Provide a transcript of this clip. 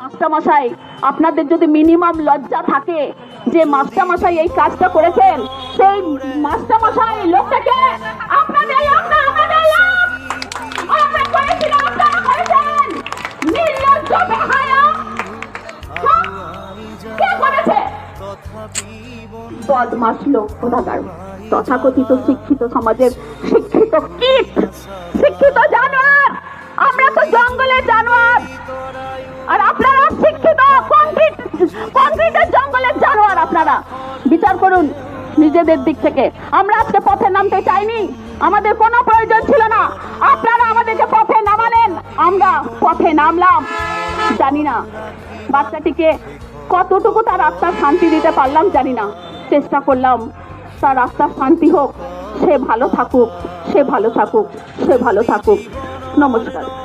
মাস্টারমশাই, আপনাদের যদি মিনিমাম লজ্জা থাকে যে মাস্টারমশাই এই কাজটা করেছেন, সেই মাস্টারমশাই, লোকটাকে আমরা বদমাস লোক তথাকথিত শিক্ষিত সমাজের শিক্ষিত কীট, শিক্ষিত জানোয়ার! আমরা তো জঙ্গলের জানোয়ার! করুন নিজেদের দিক থেকে। আমরা আজকে পথে নামতে চাইনি। আমাদের কোনো প্রয়োজন ছিল না। আপনারা আমাদেরকে পথে নামালেন। আমরা পথে নামলাম। জানি না বাচ্চাটিকে কতটুকু তার আত্মার শান্তি দিতে পারলাম, জানি না। চেষ্টা করলাম। তার আত্মার শান্তি হোক। সে ভালো থাকুক। সে ভালো থাকুক। সে ভালো থাকুক। নমস্কার।